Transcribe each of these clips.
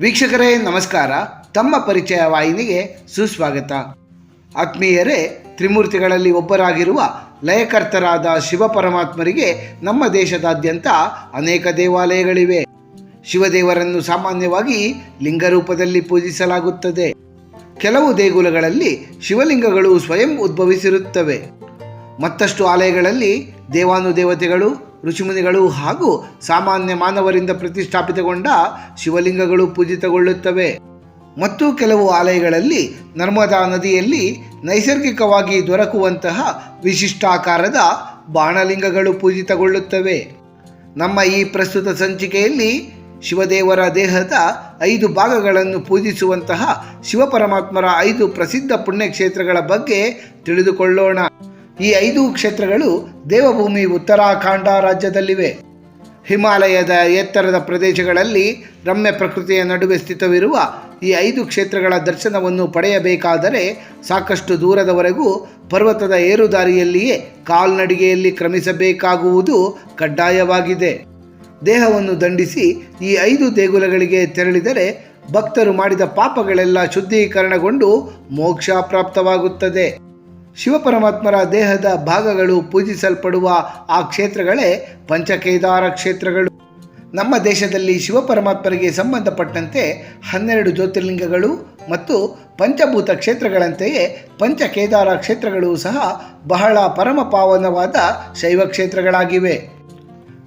ವೀಕ್ಷಕರೇ, ನಮಸ್ಕಾರ. ತಮ್ಮ ಪರಿಚಯ ವಾಹಿನಿಗೆ ಸುಸ್ವಾಗತ. ಆತ್ಮೀಯರೇ, ತ್ರಿಮೂರ್ತಿಗಳಲ್ಲಿ ಒಬ್ಬರಾಗಿರುವ ಲಯಕರ್ತರಾದ ಶಿವ ಪರಮಾತ್ಮರಿಗೆ ನಮ್ಮ ದೇಶದಾದ್ಯಂತ ಅನೇಕ ದೇವಾಲಯಗಳಿವೆ. ಶಿವದೇವರನ್ನು ಸಾಮಾನ್ಯವಾಗಿ ಲಿಂಗರೂಪದಲ್ಲಿ ಪೂಜಿಸಲಾಗುತ್ತದೆ. ಕೆಲವು ದೇಗುಲಗಳಲ್ಲಿ ಶಿವಲಿಂಗಗಳು ಸ್ವಯಂ ಉದ್ಭವಿಸಿರುತ್ತವೆ. ಮತ್ತಷ್ಟು ಆಲಯಗಳಲ್ಲಿ ದೇವಾನುದೇವತೆಗಳು, ಋಷಿಮುನಿಗಳು ಹಾಗೂ ಸಾಮಾನ್ಯ ಮಾನವರಿಂದ ಪ್ರತಿಷ್ಠಾಪಿತಗೊಂಡ ಶಿವಲಿಂಗಗಳು ಪೂಜಿತಗೊಳ್ಳುತ್ತವೆ. ಮತ್ತು ಕೆಲವು ಆಲಯಗಳಲ್ಲಿ ನರ್ಮದಾ ನದಿಯಲ್ಲಿ ನೈಸರ್ಗಿಕವಾಗಿ ದೊರಕುವಂತಹ ವಿಶಿಷ್ಟಾಕಾರದ ಬಾಣಲಿಂಗಗಳು ಪೂಜಿತಗೊಳ್ಳುತ್ತವೆ. ನಮ್ಮ ಈ ಪ್ರಸ್ತುತ ಸಂಚಿಕೆಯಲ್ಲಿ ಶಿವದೇವರ ದೇಹದ ಐದು ಭಾಗಗಳನ್ನು ಪೂಜಿಸುವಂತಹ ಶಿವಪರಮಾತ್ಮರ ಐದು ಪ್ರಸಿದ್ಧ ಪುಣ್ಯಕ್ಷೇತ್ರಗಳ ಬಗ್ಗೆ ತಿಳಿದುಕೊಳ್ಳೋಣ. ಈ ಐದು ಕ್ಷೇತ್ರಗಳು ದೇವಭೂಮಿ, ಉತ್ತರಾಖಂಡ ರಾಜ್ಯದಲ್ಲಿವೆ. ಹಿಮಾಲಯದ ಎತ್ತರದ ಪ್ರದೇಶಗಳಲ್ಲಿ ರಮ್ಯ ಪ್ರಕೃತಿಯ ನಡುವೆ ಸ್ಥಿತವಿರುವ ಈ ಐದು ಕ್ಷೇತ್ರಗಳ ದರ್ಶನವನ್ನು ಪಡೆಯಬೇಕಾದರೆ ಸಾಕಷ್ಟು ದೂರದವರೆಗೂ ಪರ್ವತದ ಏರುದಾರಿಯಲ್ಲಿಯೇ ಕಾಲ್ನಡಿಗೆಯಲ್ಲಿ ಕ್ರಮಿಸಬೇಕಾಗುವುದು ಕಡ್ಡಾಯವಾಗಿದೆ. ದೇಹವನ್ನು ದಂಡಿಸಿ ಈ ಐದು ದೇಗುಲಗಳಿಗೆ ತೆರಳಿದರೆ ಭಕ್ತರು ಮಾಡಿದ ಪಾಪಗಳೆಲ್ಲ ಶುದ್ಧೀಕರಣಗೊಂಡು ಮೋಕ್ಷ ಪ್ರಾಪ್ತವಾಗುತ್ತದೆ. ಶಿವಪರಮಾತ್ಮರ ದೇಹದ ಭಾಗಗಳು ಪೂಜಿಸಲ್ಪಡುವ ಆ ಕ್ಷೇತ್ರಗಳೇ ಪಂಚಕೇದಾರ ಕ್ಷೇತ್ರಗಳು. ನಮ್ಮ ದೇಶದಲ್ಲಿ ಶಿವಪರಮಾತ್ಮರಿಗೆ ಸಂಬಂಧಪಟ್ಟಂತೆ ಹನ್ನೆರಡು ಜ್ಯೋತಿರ್ಲಿಂಗಗಳು ಮತ್ತು ಪಂಚಭೂತ ಕ್ಷೇತ್ರಗಳಂತೆಯೇ ಪಂಚಕೇದಾರ ಕ್ಷೇತ್ರಗಳು ಸಹ ಬಹಳ ಪರಮ ಪಾವನವಾದ ಶೈವ ಕ್ಷೇತ್ರಗಳಾಗಿವೆ.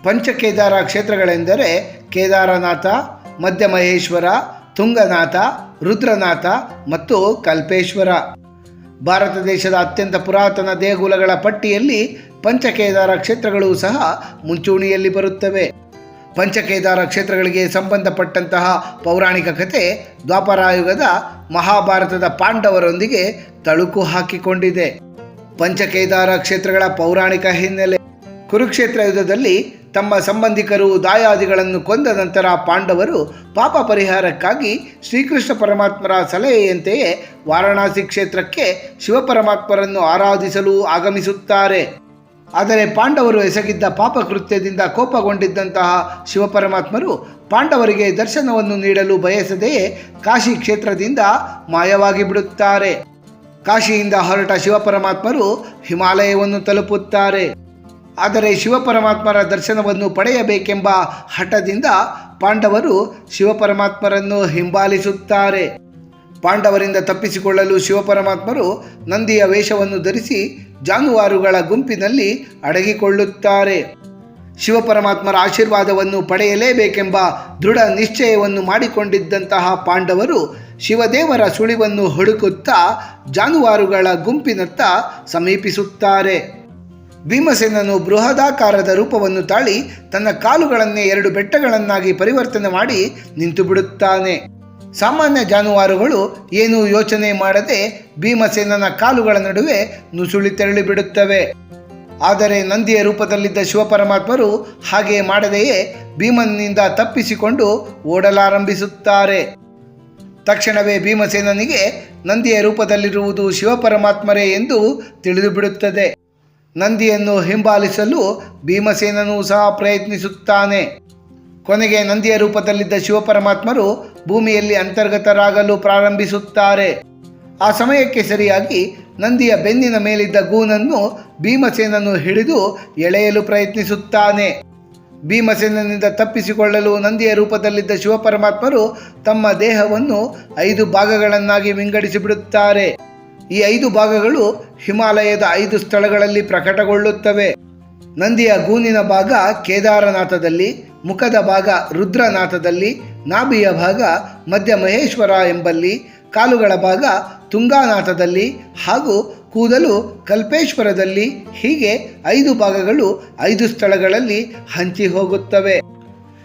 ಪಂಚಕೇದಾರ ಕ್ಷೇತ್ರಗಳೆಂದರೆ ಕೇದಾರನಾಥ ಮಧ್ಯಮಹೇಶ್ವರ ತುಂಗನಾಥ, ರುದ್ರನಾಥ ಮತ್ತು ಕಲ್ಪೇಶ್ವರ. ಭಾರತ ದೇಶದ ಅತ್ಯಂತ ಪುರಾತನ ದೇಗುಲಗಳ ಪಟ್ಟಿಯಲ್ಲಿ ಪಂಚಕೇದಾರ ಕ್ಷೇತ್ರಗಳು ಸಹ ಮುಂಚೂಣಿಯಲ್ಲಿ ಬರುತ್ತವೆ. ಪಂಚಕೇದಾರ ಕ್ಷೇತ್ರಗಳಿಗೆ ಸಂಬಂಧಪಟ್ಟಂತಹ ಪೌರಾಣಿಕ ಕಥೆ ದ್ವಾಪರಾಯುಗದ ಮಹಾಭಾರತದ ಪಾಂಡವರೊಂದಿಗೆ ತಳುಕು ಹಾಕಿಕೊಂಡಿದೆ. ಪಂಚಕೇದಾರ ಕ್ಷೇತ್ರಗಳ ಪೌರಾಣಿಕ ಹಿನ್ನೆಲೆ ಕುರುಕ್ಷೇತ್ರ ಯುದ್ಧದಲ್ಲಿ ತಮ್ಮ ಸಂಬಂಧಿಕರು ದಾಯಾದಿಗಳನ್ನು ಕೊಂದ ನಂತರ ಪಾಂಡವರು ಪಾಪ ಪರಿಹಾರಕ್ಕಾಗಿ ಶ್ರೀಕೃಷ್ಣ ಪರಮಾತ್ಮರ ಸಲಹೆಯಂತೆಯೇ ವಾರಣಾಸಿ ಕ್ಷೇತ್ರಕ್ಕೆ ಶಿವಪರಮಾತ್ಮರನ್ನು ಆರಾಧಿಸಲು ಆಗಮಿಸುತ್ತಾರೆ. ಆದರೆ ಪಾಂಡವರು ಎಸಗಿದ್ದ ಪಾಪ ಕೃತ್ಯದಿಂದ ಕೋಪಗೊಂಡಿದ್ದಂತಹ ಶಿವಪರಮಾತ್ಮರು ಪಾಂಡವರಿಗೆ ದರ್ಶನವನ್ನು ನೀಡಲು ಬಯಸದೆಯೇ ಕಾಶಿ ಕ್ಷೇತ್ರದಿಂದ ಮಾಯವಾಗಿ ಬಿಡುತ್ತಾರೆ. ಕಾಶಿಯಿಂದ ಹೊರಟ ಶಿವಪರಮಾತ್ಮರು ಹಿಮಾಲಯವನ್ನು ತಲುಪುತ್ತಾರೆ. ಆದರೆ ಶಿವಪರಮಾತ್ಮರ ದರ್ಶನವನ್ನು ಪಡೆಯಬೇಕೆಂಬ ಹಠದಿಂದ ಪಾಂಡವರು ಶಿವಪರಮಾತ್ಮರನ್ನು ಹಿಂಬಾಲಿಸುತ್ತಾರೆ. ಪಾಂಡವರಿಂದ ತಪ್ಪಿಸಿಕೊಳ್ಳಲು ಶಿವಪರಮಾತ್ಮರು ನಂದಿಯ ವೇಷವನ್ನು ಧರಿಸಿ ಜಾನುವಾರುಗಳ ಗುಂಪಿನಲ್ಲಿ ಅಡಗಿಕೊಳ್ಳುತ್ತಾರೆ. ಶಿವಪರಮಾತ್ಮರ ಆಶೀರ್ವಾದವನ್ನು ಪಡೆಯಲೇಬೇಕೆಂಬ ದೃಢ ನಿಶ್ಚಯವನ್ನು ಮಾಡಿಕೊಂಡಿದ್ದಂತಹ ಪಾಂಡವರು ಶಿವದೇವರ ಸುಳಿವನ್ನು ಹುಡುಕುತ್ತಾ ಜಾನುವಾರುಗಳ ಗುಂಪಿನತ್ತ ಸಮೀಪಿಸುತ್ತಾರೆ. ಭೀಮಸೇನನು ಬೃಹದಾಕಾರದ ರೂಪವನ್ನು ತಾಳಿ ತನ್ನ ಕಾಲುಗಳನ್ನೇ ಎರಡು ಬೆಟ್ಟಗಳನ್ನಾಗಿ ಪರಿವರ್ತನೆ ಮಾಡಿ ನಿಂತು ಬಿಡುತ್ತಾನೆ. ಸಾಮಾನ್ಯ ಜಾನುವಾರುಗಳು ಏನೂ ಯೋಚನೆ ಮಾಡದೆ ಭೀಮಸೇನನ ಕಾಲುಗಳ ನಡುವೆ ನುಸುಳಿ ತೆರಳಿ ಬಿಡುತ್ತವೆ. ಆದರೆ ನಂದಿಯ ರೂಪದಲ್ಲಿದ್ದ ಶಿವಪರಮಾತ್ಮರು ಹಾಗೆ ಮಾಡದೆಯೇ ಭೀಮನಿಂದ ತಪ್ಪಿಸಿಕೊಂಡು ಓಡಲಾರಂಭಿಸುತ್ತಾರೆ. ತಕ್ಷಣವೇ ಭೀಮಸೇನನಿಗೆ ನಂದಿಯ ರೂಪದಲ್ಲಿರುವುದು ಶಿವಪರಮಾತ್ಮರೇ ಎಂದು ತಿಳಿದು ಬಿಡುತ್ತದೆ ನಂದಿಯನ್ನು ಹಿಂಬಾಲಿಸಲು ಭೀಮಸೇನನು ಸಹ ಪ್ರಯತ್ನಿಸುತ್ತಾನೆ. ಕೊನೆಗೆ ನಂದಿಯ ರೂಪದಲ್ಲಿದ್ದ ಶಿವಪರಮಾತ್ಮರು ಭೂಮಿಯಲ್ಲಿ ಅಂತರ್ಗತರಾಗಲು ಪ್ರಾರಂಭಿಸುತ್ತಾರೆ. ಆ ಸಮಯಕ್ಕೆ ಸರಿಯಾಗಿ ನಂದಿಯ ಬೆನ್ನಿನ ಮೇಲಿದ್ದ ಗೂನನ್ನು ಭೀಮಸೇನನು ಹಿಡಿದು ಎಳೆಯಲು ಪ್ರಯತ್ನಿಸುತ್ತಾನೆ. ಭೀಮಸೇನನಿಂದ ತಪ್ಪಿಸಿಕೊಳ್ಳಲು ನಂದಿಯ ರೂಪದಲ್ಲಿದ್ದ ಶಿವಪರಮಾತ್ಮರು ತಮ್ಮ ದೇಹವನ್ನು ಐದು ಭಾಗಗಳನ್ನಾಗಿ ವಿಂಗಡಿಸಿಬಿಡುತ್ತಾರೆ. ಈ ಐದು ಭಾಗಗಳು ಹಿಮಾಲಯದ ಐದು ಸ್ಥಳಗಳಲ್ಲಿ ಪ್ರಕಟಗೊಳ್ಳುತ್ತವೆ. ನಂದಿಯ ಗೂನಿನ ಭಾಗ ಕೇದಾರನಾಥದಲ್ಲಿ, ಮುಖದ ಭಾಗ ರುದ್ರನಾಥದಲ್ಲಿ, ನಾಭಿಯ ಭಾಗ ಮಧ್ಯ ಮಹೇಶ್ವರ ಎಂಬಲ್ಲಿ, ಕಾಲುಗಳ ಭಾಗ ತುಂಗಾನಾಥದಲ್ಲಿ ಹಾಗೂ ಕೂದಲು ಕಲ್ಪೇಶ್ವರದಲ್ಲಿ ಹೀಗೆ ಐದು ಭಾಗಗಳು ಐದು ಸ್ಥಳಗಳಲ್ಲಿ ಹಂಚಿ ಹೋಗುತ್ತವೆ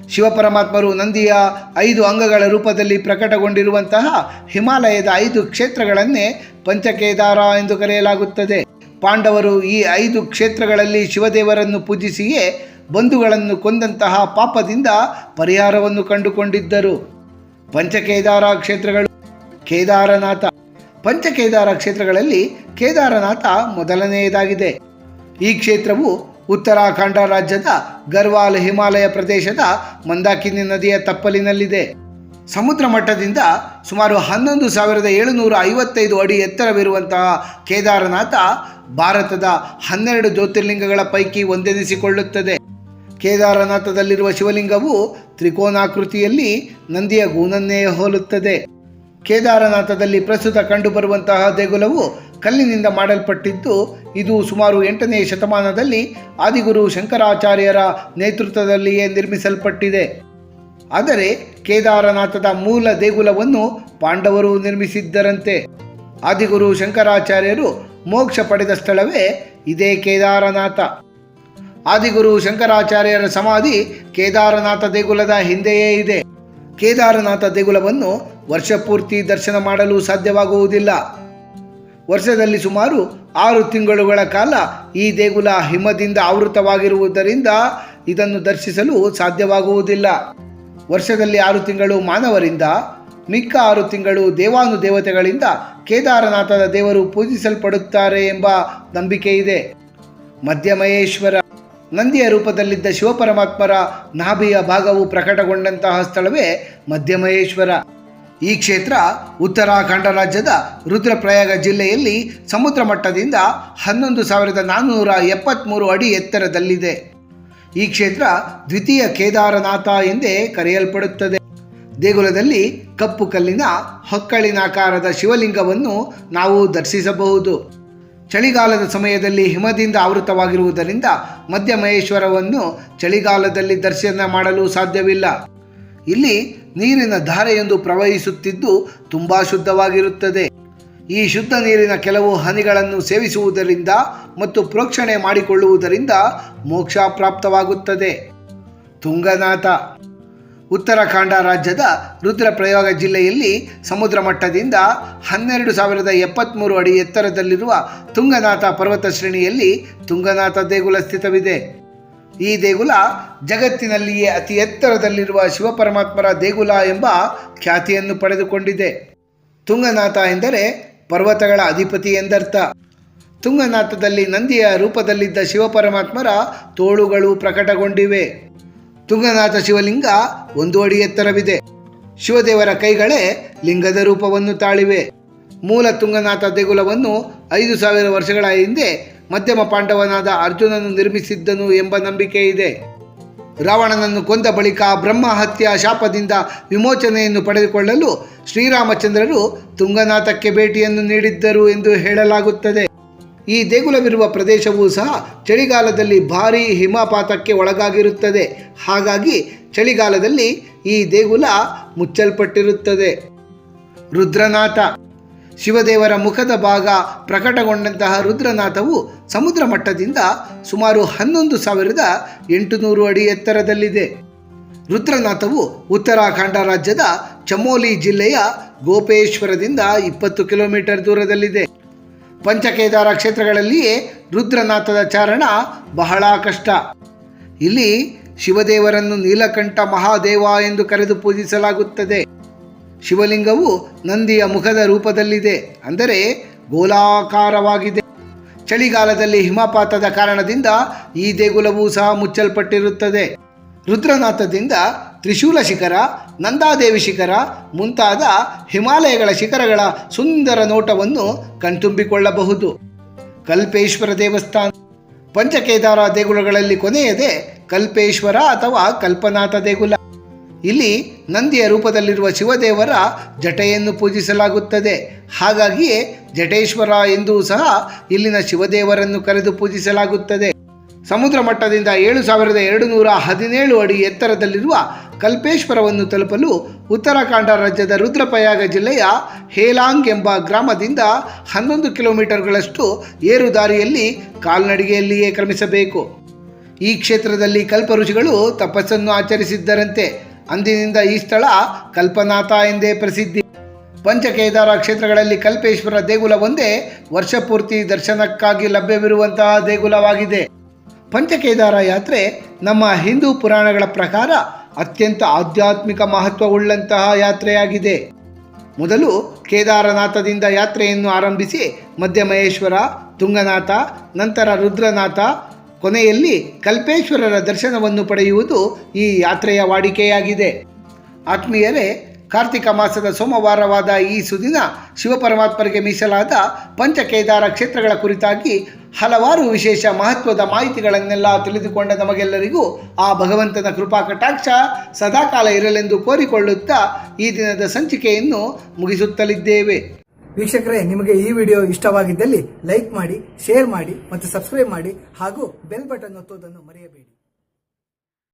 ಶಿವಪರಮಾತ್ಮರು ನಂದಿಯ ಐದು ಅಂಗಗಳ ರೂಪದಲ್ಲಿ ಪ್ರಕಟಗೊಂಡಿರುವಂತಹ ಹಿಮಾಲಯದ ಐದು ಕ್ಷೇತ್ರಗಳನ್ನೇ ಪಂಚಕೇದಾರ ಎಂದು ಕರೆಯಲಾಗುತ್ತದೆ. ಪಾಂಡವರು ಈ ಐದು ಕ್ಷೇತ್ರಗಳಲ್ಲಿ ಶಿವದೇವರನ್ನು ಪೂಜಿಸಿಯೇ ಬಂಧುಗಳನ್ನು ಕೊಂದಂತಹ ಪಾಪದಿಂದ ಪರಿಹಾರವನ್ನು ಕಂಡುಕೊಂಡಿದ್ದರು. ಪಂಚಕೇದಾರ ಕ್ಷೇತ್ರಗಳು ಕೇದಾರನಾಥ. ಪಂಚಕೇದಾರ ಕ್ಷೇತ್ರಗಳಲ್ಲಿ ಕೇದಾರನಾಥ ಮೊದಲನೆಯದಾಗಿದೆ. ಈ ಕ್ಷೇತ್ರವು ಉತ್ತರಾಖಂಡ ರಾಜ್ಯದ ಗರ್ವಾಲ್ ಹಿಮಾಲಯ ಪ್ರದೇಶದ ಮಂದಾಕಿನಿ ನದಿಯ ತಪ್ಪಲಿನಲ್ಲಿದೆ. ಸಮುದ್ರ ಮಟ್ಟದಿಂದ ಸುಮಾರು ಹನ್ನೊಂದು ಸಾವಿರದ ಏಳುನೂರ ಐವತ್ತೈದು ಅಡಿ ಎತ್ತರವಿರುವಂತಹ ಕೇದಾರನಾಥ ಭಾರತದ ಹನ್ನೆರಡು ಜ್ಯೋತಿರ್ಲಿಂಗಗಳ ಪೈಕಿ ಒಂದೆನಿಸಿಕೊಳ್ಳುತ್ತದೆ. ಕೇದಾರನಾಥದಲ್ಲಿರುವ ಶಿವಲಿಂಗವು ತ್ರಿಕೋನಾಕೃತಿಯಲ್ಲಿ ನಂದಿಯ ಗೂನನ್ನೇ ಹೋಲುತ್ತದೆ. ಕೇದಾರನಾಥದಲ್ಲಿ ಪ್ರಸ್ತುತ ಕಂಡುಬರುವಂತಹ ದೇಗುಲವು ಕಲ್ಲಿನಿಂದ ಮಾಡಲ್ಪಟ್ಟಿದ್ದು, ಇದು ಸುಮಾರು ಎಂಟನೇ ಶತಮಾನದಲ್ಲಿ ಆದಿಗುರು ಶಂಕರಾಚಾರ್ಯರ ನೇತೃತ್ವದಲ್ಲಿಯೇ ನಿರ್ಮಿಸಲ್ಪಟ್ಟಿದೆ. ಆದರೆ ಕೇದಾರನಾಥದ ಮೂಲ ದೇಗುಲವನ್ನು ಪಾಂಡವರು ನಿರ್ಮಿಸಿದ್ದರಂತೆ. ಆದಿಗುರು ಶಂಕರಾಚಾರ್ಯರು ಮೋಕ್ಷ ಪಡೆದ ಸ್ಥಳವೇ ಇದೇ ಕೇದಾರನಾಥ. ಆದಿಗುರು ಶಂಕರಾಚಾರ್ಯರ ಸಮಾಧಿ ಕೇದಾರನಾಥ ದೇಗುಲದ ಹಿಂದೆಯೇ ಇದೆ. ಕೇದಾರನಾಥ ದೇಗುಲವನ್ನು ವರ್ಷಪೂರ್ತಿ ದರ್ಶನ ಮಾಡಲು ಸಾಧ್ಯವಾಗುವುದಿಲ್ಲ. ವರ್ಷದಲ್ಲಿ ಸುಮಾರು ಆರು ತಿಂಗಳುಗಳ ಕಾಲ ಈ ದೇಗುಲ ಹಿಮದಿಂದ ಆವೃತವಾಗಿರುವುದರಿಂದ ಇದನ್ನು ದರ್ಶಿಸಲು ಸಾಧ್ಯವಾಗುವುದಿಲ್ಲ. ವರ್ಷದಲ್ಲಿ ಆರು ತಿಂಗಳು ಮಾನವರಿಂದ, ಮಿಕ್ಕ ಆರು ತಿಂಗಳು ದೇವಾನುದೇವತೆಗಳಿಂದ ಕೇದಾರನಾಥದ ದೇವರು ಪೂಜಿಸಲ್ಪಡುತ್ತಾರೆ ಎಂಬ ನಂಬಿಕೆ ಇದೆ ಮಧ್ಯಮಹೇಶ್ವರ ನಂದಿಯ ರೂಪದಲ್ಲಿದ್ದ ಶಿವಪರಮಾತ್ಮರ ನಾಭಿಯ ಭಾಗವು ಪ್ರಕಟಗೊಂಡಂತಹ ಸ್ಥಳವೇ ಮಧ್ಯಮಹೇಶ್ವರ. ಈ ಕ್ಷೇತ್ರ ಉತ್ತರಾಖಂಡ ರಾಜ್ಯದ ರುದ್ರಪ್ರಯಾಗ ಜಿಲ್ಲೆಯಲ್ಲಿ ಸಮುದ್ರ ಮಟ್ಟದಿಂದ ಹನ್ನೊಂದು ಸಾವಿರದ ನಾನ್ನೂರ ಎಪ್ಪತ್ತ್ಮೂರು ಅಡಿ ಎತ್ತರದಲ್ಲಿದೆ. ಈ ಕ್ಷೇತ್ರ ದ್ವಿತೀಯ ಕೇದಾರನಾಥ ಎಂದೇ ಕರೆಯಲ್ಪಡುತ್ತದೆ. ದೇಗುಲದಲ್ಲಿ ಕಪ್ಪು ಕಲ್ಲಿನ ಹೊಕ್ಕಳಿನಾಕಾರದ ಶಿವಲಿಂಗವನ್ನು ನಾವು ದರ್ಶಿಸಬಹುದು. ಚಳಿಗಾಲದ ಸಮಯದಲ್ಲಿ ಹಿಮದಿಂದ ಆವೃತವಾಗಿರುವುದರಿಂದ ಮಧ್ಯ ಮಹೇಶ್ವರವನ್ನು ಚಳಿಗಾಲದಲ್ಲಿ ದರ್ಶನ ಮಾಡಲು ಸಾಧ್ಯವಿಲ್ಲ. ಇಲ್ಲಿ ನೀರಿನ ಧಾರೆಯೊಂದು ಪ್ರವಹಿಸುತ್ತಿದ್ದು ತುಂಬ ಶುದ್ಧವಾಗಿರುತ್ತದೆ. ಈ ಶುದ್ಧ ನೀರಿನ ಕೆಲವು ಹನಿಗಳನ್ನು ಸೇವಿಸುವುದರಿಂದ ಮತ್ತು ಪ್ರೋಕ್ಷಣೆ ಮಾಡಿಕೊಳ್ಳುವುದರಿಂದ ಮೋಕ್ಷ ಪ್ರಾಪ್ತವಾಗುತ್ತದೆ. ತುಂಗನಾಥ ಉತ್ತರಾಖಂಡ ರಾಜ್ಯದ ರುದ್ರಪ್ರಯಾಗ ಜಿಲ್ಲೆಯಲ್ಲಿ ಸಮುದ್ರ ಮಟ್ಟದಿಂದ ಹನ್ನೆರಡು ಸಾವಿರದ ಎಪ್ಪತ್ತ್ಮೂರು ಅಡಿ ಎತ್ತರದಲ್ಲಿರುವ ತುಂಗನಾಥ ಪರ್ವತ ಶ್ರೇಣಿಯಲ್ಲಿ ತುಂಗನಾಥ ದೇಗುಲ ಸ್ಥಿತವಿದೆ. ಈ ದೇಗುಲ ಜಗತ್ತಿನಲ್ಲಿಯೇ ಅತಿ ಎತ್ತರದಲ್ಲಿರುವ ಶಿವಪರಮಾತ್ಮರ ದೇಗುಲ ಎಂಬ ಖ್ಯಾತಿಯನ್ನು ಪಡೆದುಕೊಂಡಿದೆ. ತುಂಗನಾಥ ಎಂದರೆ ಪರ್ವತಗಳ ಅಧಿಪತಿ ಎಂದರ್ಥ. ತುಂಗನಾಥದಲ್ಲಿ ನಂದಿಯ ರೂಪದಲ್ಲಿದ್ದ ಶಿವಪರಮಾತ್ಮರ ತೋಳುಗಳು ಪ್ರಕಟಗೊಂಡಿವೆ. ತುಂಗನಾಥ ಶಿವಲಿಂಗ ಒಂದು ಅಡಿ ಎತ್ತರವಿದೆ. ಶಿವದೇವರ ಕೈಗಳೇ ಲಿಂಗದ ರೂಪವನ್ನು ತಾಳಿವೆ. ಮೂಲ ತುಂಗನಾಥ ದೇಗುಲವನ್ನು ಐದು ಸಾವಿರ ವರ್ಷಗಳ ಹಿಂದೆ ಮಧ್ಯಮ ಪಾಂಡವನಾದ ಅರ್ಜುನನು ನಿರ್ಮಿಸಿದ್ದನು ಎಂಬ ನಂಬಿಕೆ ಇದೆ. ರಾವಣನನ್ನು ಕೊಂದ ಬಳಿಕ ಬ್ರಹ್ಮ ಹತ್ಯ ಶಾಪದಿಂದ ವಿಮೋಚನೆಯನ್ನು ಪಡೆದುಕೊಳ್ಳಲು ಶ್ರೀರಾಮಚಂದ್ರರು ತುಂಗನಾಥಕ್ಕೆ ಭೇಟಿಯನ್ನು ನೀಡಿದ್ದರು ಎಂದು ಹೇಳಲಾಗುತ್ತದೆ. ಈ ದೇಗುಲವಿರುವ ಪ್ರದೇಶವೂ ಸಹ ಚಳಿಗಾಲದಲ್ಲಿ ಭಾರೀ ಹಿಮಪಾತಕ್ಕೆ ಒಳಗಾಗಿರುತ್ತದೆ. ಹಾಗಾಗಿ ಚಳಿಗಾಲದಲ್ಲಿ ಈ ದೇಗುಲ ಮುಚ್ಚಲ್ಪಟ್ಟಿರುತ್ತದೆ. ರುದ್ರನಾಥ. ಶಿವದೇವರ ಮುಖದ ಭಾಗ ಪ್ರಕಟಗೊಂಡಂತಹ ರುದ್ರನಾಥವು ಸಮುದ್ರ ಮಟ್ಟದಿಂದ ಸುಮಾರು ಹನ್ನೊಂದು ಸಾವಿರದ ಎಂಟುನೂರು ಅಡಿ ಎತ್ತರದಲ್ಲಿದೆ. ರುದ್ರನಾಥವು ಉತ್ತರಾಖಂಡ ರಾಜ್ಯದ ಚಮೋಲಿ ಜಿಲ್ಲೆಯ ಗೋಪೇಶ್ವರದಿಂದ ಇಪ್ಪತ್ತು ಕಿಲೋಮೀಟರ್ ದೂರದಲ್ಲಿದೆ. ಪಂಚಕೇದಾರ ಕ್ಷೇತ್ರಗಳಲ್ಲಿಯೇ ರುದ್ರನಾಥದ ಚಾರಣ ಬಹಳ ಕಷ್ಟ. ಇಲ್ಲಿ ಶಿವದೇವರನ್ನು ನೀಲಕಂಠ ಮಹಾದೇವ ಎಂದು ಕರೆದು ಪೂಜಿಸಲಾಗುತ್ತದೆ. ಶಿವಲಿಂಗವು ನಂದಿಯ ಮುಖದ ರೂಪದಲ್ಲಿದೆ. ಅಂದರೆ ಗೋಲಾಕಾರವಾಗಿದೆ. ಚಳಿಗಾಲದಲ್ಲಿ ಹಿಮಪಾತದ ಕಾರಣದಿಂದ ಈ ದೇಗುಲವೂ ಸಹ ಮುಚ್ಚಲ್ಪಟ್ಟಿರುತ್ತದೆ. ರುದ್ರನಾಥದಿಂದ ತ್ರಿಶೂಲ ಶಿಖರ, ನಂದಾದೇವಿ ಶಿಖರ, ಮುಂತಾದ ಹಿಮಾಲಯಗಳ ಶಿಖರಗಳ ಸುಂದರ ನೋಟವನ್ನು ಕಣ್ತುಂಬಿಕೊಳ್ಳಬಹುದು. ಕಲ್ಪೇಶ್ವರ ದೇವಸ್ಥಾನ, ಪಂಚಕೇದಾರ ದೇಗುಲಗಳಲ್ಲಿ ಕೊನೆಯದೇ ಕಲ್ಪೇಶ್ವರ ಅಥವಾ ಕಲ್ಪನಾಥ ದೇಗುಲ. ಇಲ್ಲಿ ನಂದಿಯ ರೂಪದಲ್ಲಿರುವ ಶಿವದೇವರ ಜಟೆಯನ್ನು ಪೂಜಿಸಲಾಗುತ್ತದೆ. ಹಾಗಾಗಿಯೇ ಜಟೇಶ್ವರ ಎಂದೂ ಸಹ ಇಲ್ಲಿನ ಶಿವದೇವರನ್ನು ಕರೆದು ಪೂಜಿಸಲಾಗುತ್ತದೆ. ಸಮುದ್ರ ಮಟ್ಟದಿಂದ ಏಳು ಸಾವಿರದ ಎರಡು ನೂರ ಹದಿನೇಳು ಅಡಿ ಎತ್ತರದಲ್ಲಿರುವ ಕಲ್ಪೇಶ್ವರವನ್ನು ತಲುಪಲು ಉತ್ತರಾಖಂಡ ರಾಜ್ಯದ ರುದ್ರಪ್ರಯಾಗ ಜಿಲ್ಲೆಯ ಹೇಲಾಂಗ್ ಎಂಬ ಗ್ರಾಮದಿಂದ ಹನ್ನೊಂದು ಕಿಲೋಮೀಟರ್ಗಳಷ್ಟು ಏರು ದಾರಿಯಲ್ಲಿ ಕಾಲ್ನಡಿಗೆಯಲ್ಲಿಯೇ ಕ್ರಮಿಸಬೇಕು. ಈ ಕ್ಷೇತ್ರದಲ್ಲಿ ಕಲ್ಪಋಷಿಗಳು ತಪಸ್ಸನ್ನು ಆಚರಿಸಿದ್ದರಂತೆ. ಅಂದಿನಿಂದ ಈ ಸ್ಥಳ ಕಲ್ಪನಾಥ ಎಂದೇ ಪ್ರಸಿದ್ಧಿ. ಪಂಚಕೇದಾರ ಕ್ಷೇತ್ರಗಳಲ್ಲಿ ಕಲ್ಪೇಶ್ವರ ದೇಗುಲವೊಂದೇ ವರ್ಷಪೂರ್ತಿ ದರ್ಶನಕ್ಕಾಗಿ ಲಭ್ಯವಿರುವಂತಹ ದೇಗುಲವಾಗಿದೆ. ಪಂಚಕೇದಾರ ಯಾತ್ರೆ ನಮ್ಮ ಹಿಂದೂ ಪುರಾಣಗಳ ಪ್ರಕಾರ ಅತ್ಯಂತ ಆಧ್ಯಾತ್ಮಿಕ ಮಹತ್ವವುಳ್ಳಂತಹ ಯಾತ್ರೆಯಾಗಿದೆ. ಮೊದಲು ಕೇದಾರನಾಥದಿಂದ ಯಾತ್ರೆಯನ್ನು ಆರಂಭಿಸಿ ಮಧ್ಯಮಹೇಶ್ವರ ತುಂಗನಾಥ, ನಂತರ ರುದ್ರನಾಥ, ಕೊನೆಯಲ್ಲಿ ಕಲ್ಪೇಶ್ವರರ ದರ್ಶನವನ್ನು ಪಡೆಯುವುದು ಈ ಯಾತ್ರೆಯ ವಾಡಿಕೆಯಾಗಿದೆ. ಆತ್ಮೀಯರೇ ಕಾರ್ತಿಕ ಮಾಸದ ಸೋಮವಾರವಾದ ಈ ಸುದಿನ ಶಿವಪರಮಾತ್ಮರಿಗೆ ಮೀಸಲಾದ ಪಂಚಕೇದಾರ ಕ್ಷೇತ್ರಗಳ ಕುರಿತಾಗಿ ಹಲವಾರು ವಿಶೇಷ ಮಹತ್ವದ ಮಾಹಿತಿಗಳನ್ನೆಲ್ಲ ತಿಳಿದುಕೊಂಡ ನಮಗೆಲ್ಲರಿಗೂ ಆ ಭಗವಂತನ ಕೃಪಾ ಕಟಾಕ್ಷ ಸದಾಕಾಲ ಇರಲೆಂದು ಕೋರಿಕೊಳ್ಳುತ್ತಾ ಈ ದಿನದ ಸಂಚಿಕೆಯನ್ನು ಮುಗಿಸುತ್ತಲಿದ್ದೇವೆ. ವೀಕ್ಷಕರೇ, ನಿಮಗೆ ಈ ವಿಡಿಯೋ ಇಷ್ಟವಾಗಿದ್ದಲ್ಲಿ ಲೈಕ್ ಮಾಡಿ, ಶೇರ್ ಮಾಡಿ ಮತ್ತು ಸಬ್ಸ್ಕ್ರೈಬ್ ಮಾಡಿ ಹಾಗೂ ಬೆಲ್ ಬಟನ್ ಒತ್ತುವುದನ್ನು ಮರೆಯಬೇಡಿ.